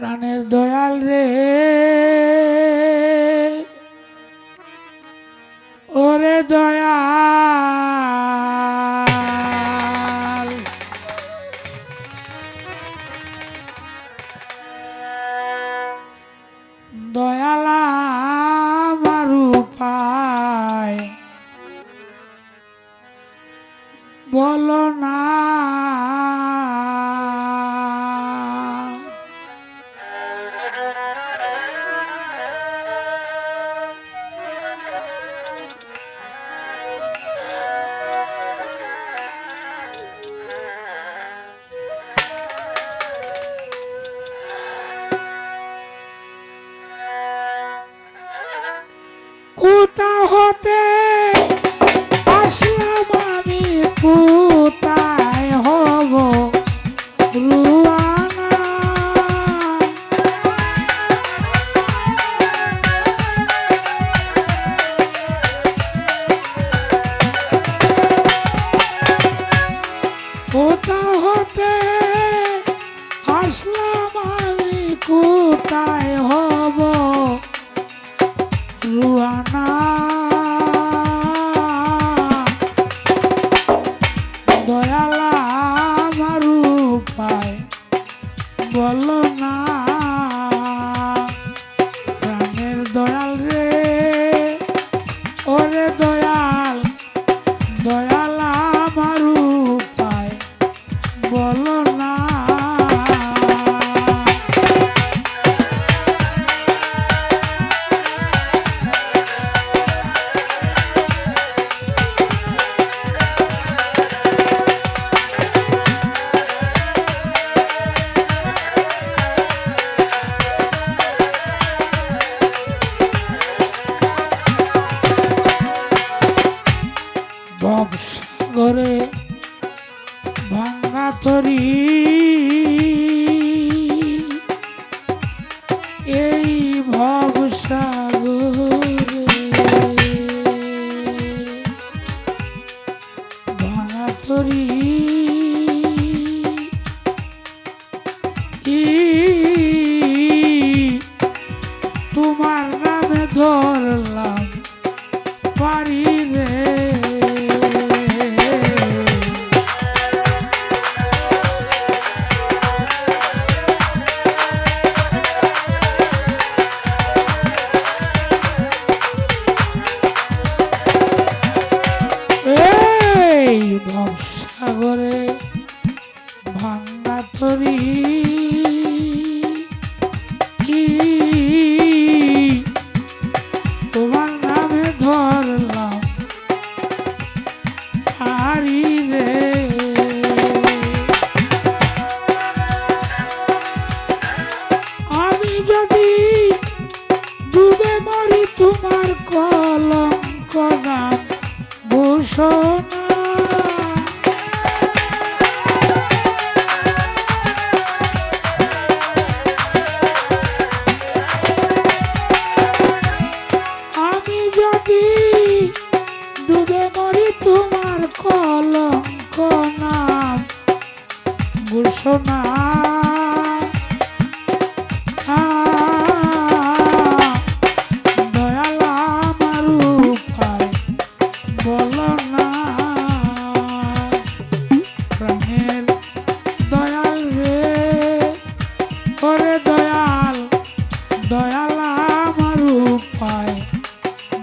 প্রাণের দয়াল রে। होता है हो করি Ari.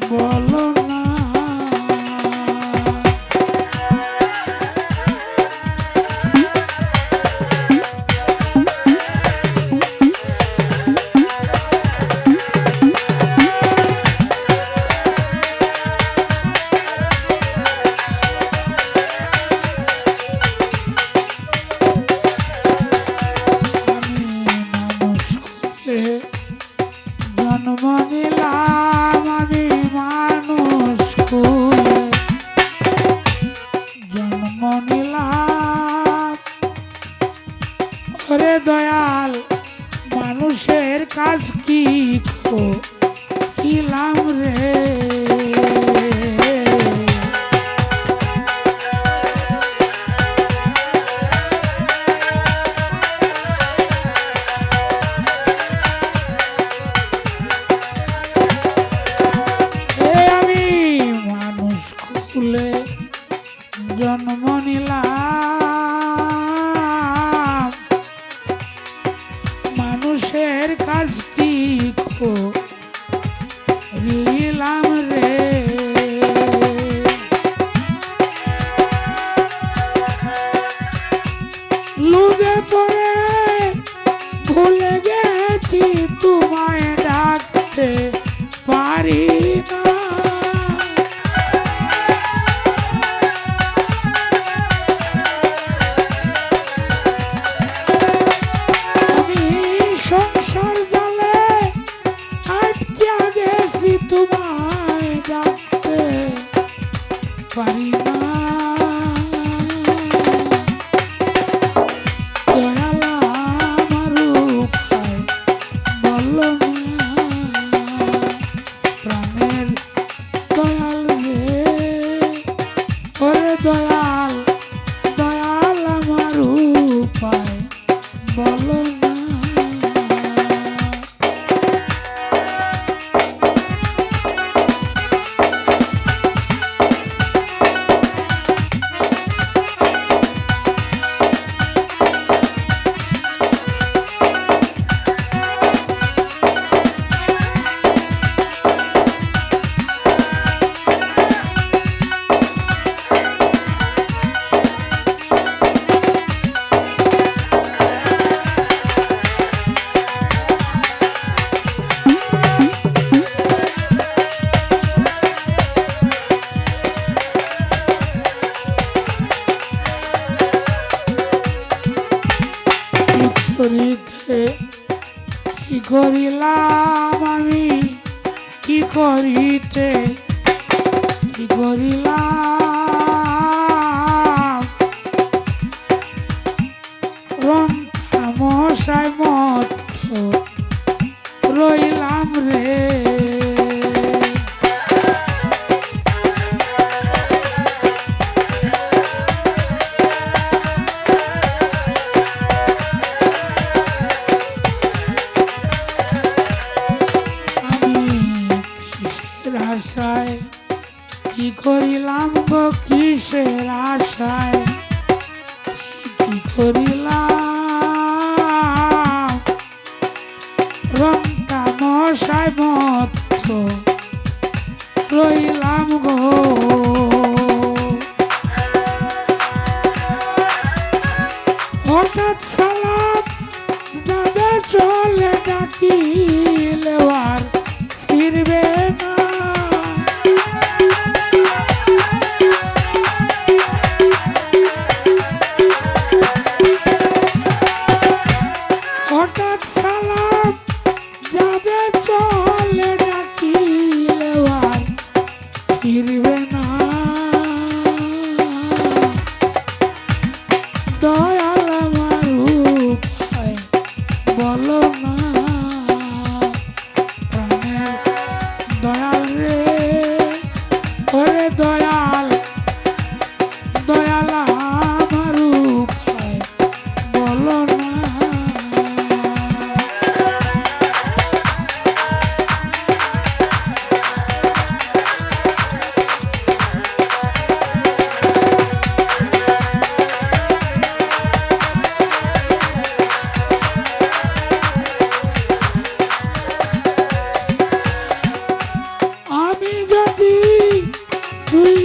বলো না। করে দয়াল মানুষের কাজ কি ইলাম রে? করিতে কি করিলাম আমি? কি করিতে কি করিলাম? রং মশাই মর রইলাম গো।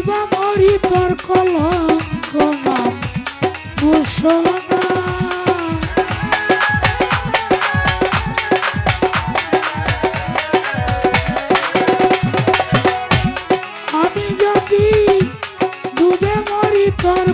বা মরি তোর কলঙ্ক ঘোষণা আমি যদি ডুবে মরি তোর